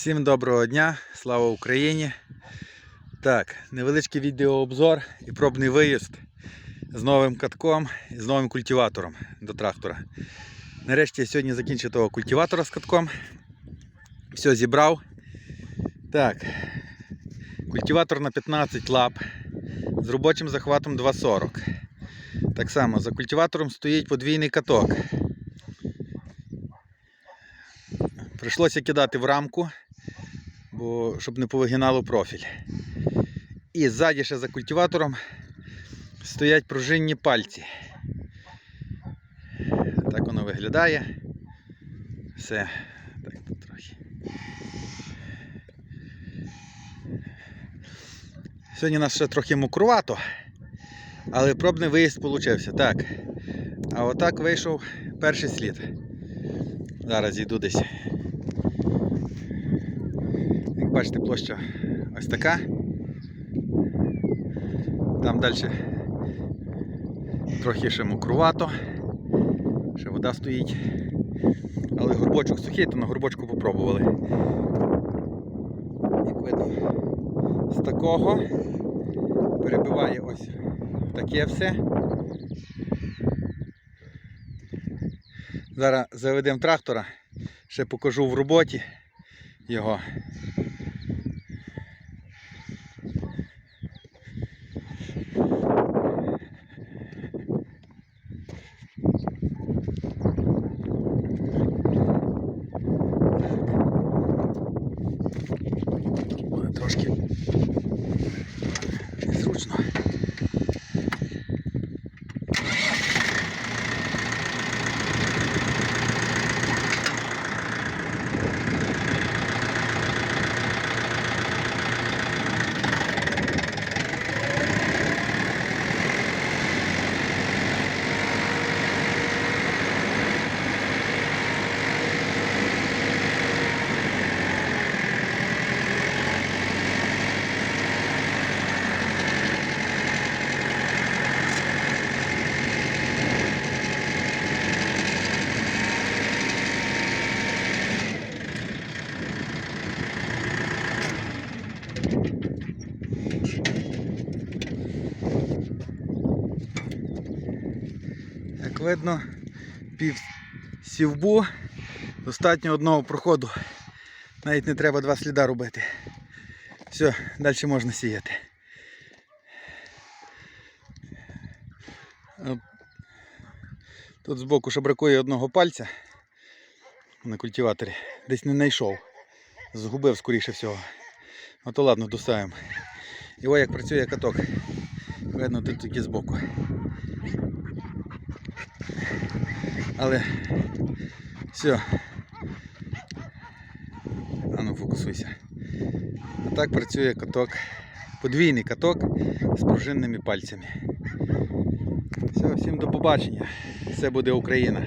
Всім доброго дня, слава Україні. Так, невеличкий відеообзор і пробний виїзд з новим катком і з новим культиватором до трактора. Нарешті я сьогодні закінчив того культиватора з катком. Все зібрав. Так, культиватор на 15 лап з робочим захватом 2,40. Так само за культиватором стоїть подвійний каток. Прийшлося кидати в рамку, бо щоб не повигинало профіль. І ззаді ще за культиватором стоять пружинні пальці. Так воно виглядає. Все. Так, тут трохи. Сьогодні у нас ще трохи мокрувато, але пробний виїзд получився. Так. А отак вийшов перший слід. Зараз йду десь. Бачите, площа ось така. Там далі трохи ще мокрувато, ще вода стоїть. Але горбочок сухий, то на горбочку попробували. Як видно, з такого перебиває ось таке все. Зараз заведемо трактора, ще покажу в роботі його. Незручно. Видно, пів сівбу, достатньо одного проходу. Навіть не треба два сліда робити. Все, далі можна сіяти. Тут збоку ще бракує одного пальця на культиваторі. Десь не знайшов. Згубив скоріше всього. Ну то ладно, доставимо. І ось як працює каток. Видно тут тільки збоку. Але все. А ну фокусуйся. А так працює каток. Подвійний каток з пружинними пальцями. Все, всім до побачення. Все буде Україна.